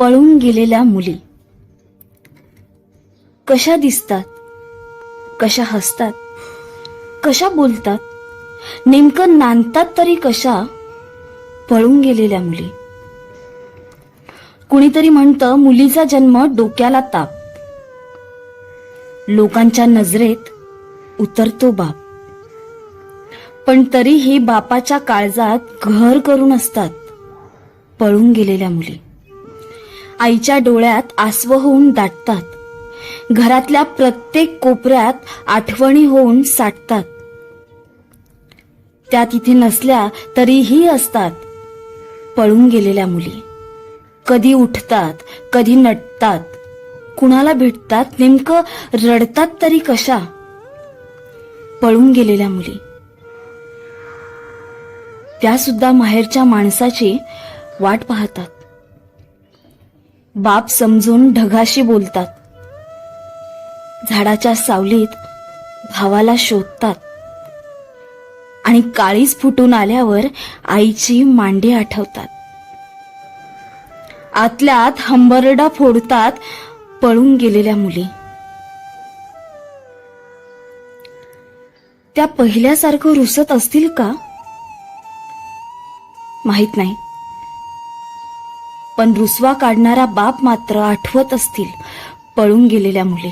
पळून गेलेल्या मुली. कशा दिसतात? कशा हसतात? कशा बोलतात? नेमकं नांदतात तरी कशा? पळून गेलेल्या मुली. कुणीतरी म्हणतं मुलीचा जन्म डोक्याला ताप. लोकांच्या नजरेत उतरतो बाप. पण तरीही बापाच्या काळजात घर करून असतात पळून गेलेल्या मुली. आईच्या डोळ्यात आसव होऊन दाटतात. घरातल्या प्रत्येक कोपऱ्यात आठवणी होऊन साठतात. त्या तिथे नसल्या तरीही असतात. पळून गेलेल्या मुली. कधी उठतात कधी नटतात. कुणाला भेटतात नेमकं रडतात तरी कशा? पळून गेलेल्या मुली. त्या सुद्धा माहेरच्या माणसाची वाट पाहतात. बाप समजून ढगाशी बोलतात. झाडाच्या सावलीत भावाला शोधतात. आणि काळीच फुटून आल्यावर आईची मांडी आठवतात. आतल्यात हंबरडा फोडतात पळून गेलेल्या मुली. त्या पहिल्यासारखं रुसत असतील का? माहीत नाही. पण रुसवा काढणारा बाप मात्र आठवत असतील. पळून गेलेल्या मुली.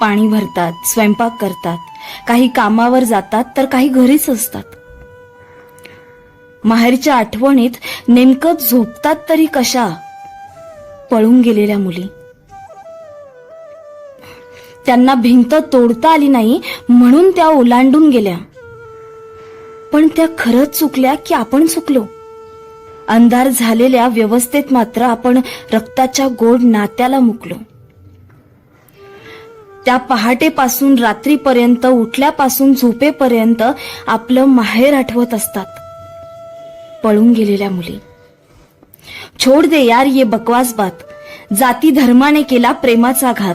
पाणी भरतात स्वयंपाक करतात. काही कामावर जातात तर काही घरीच असतात. माहेरच्या आठवणीत नेमकं झोपतात तरी कशा? पळून गेलेल्या मुली. त्यांना भिंत तोडता आली नाही म्हणून त्या ओलांडून गेल्या. पण त्या खरंच चुकल्या की आपण चुकलो? अंधार झालेल्या व्यवस्थेत मात्र आपण रक्ताच्या गोड नात्याला मुकलो. त्या पहाटेपासून रात्रीपर्यंत उठल्यापासून झोपेपर्यंत आपलं माहेर आठवत असतात. पळून गेलेल्या मुली. छोड दे यार ये बकवास बात. जाती धर्माने केला प्रेमाचा घात.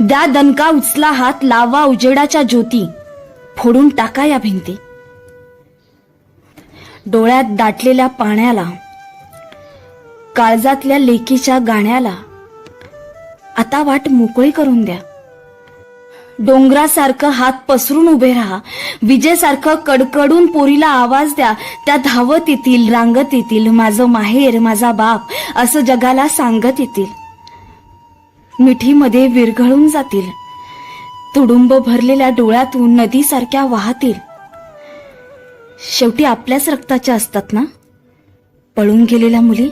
द्या दणका उचला हात लावा उजेडाच्या ज्योती. फोडून टाका या भिंती. डोळ्यात दाटलेल्या पाण्याला काळजातल्या लेकीच्या गाण्याला आता वाट मोकळी करून द्या. डोंगरासारखं हात पसरून उभे राहा. विजेसारखं कडकडून पोरीला आवाज द्या. त्या धावत येतील रांगत येतील माझं माहेर माझा बाप असं जगाला सांगत येतील. मिठीमध्ये विरघळून जातील. तुडुंब भरलेल्या डोळ्यातून नदीसारख्या वाहतील. शेवटी आपल्याच रक्ताच्या असतात ना? पळून गेलेल्या मुली?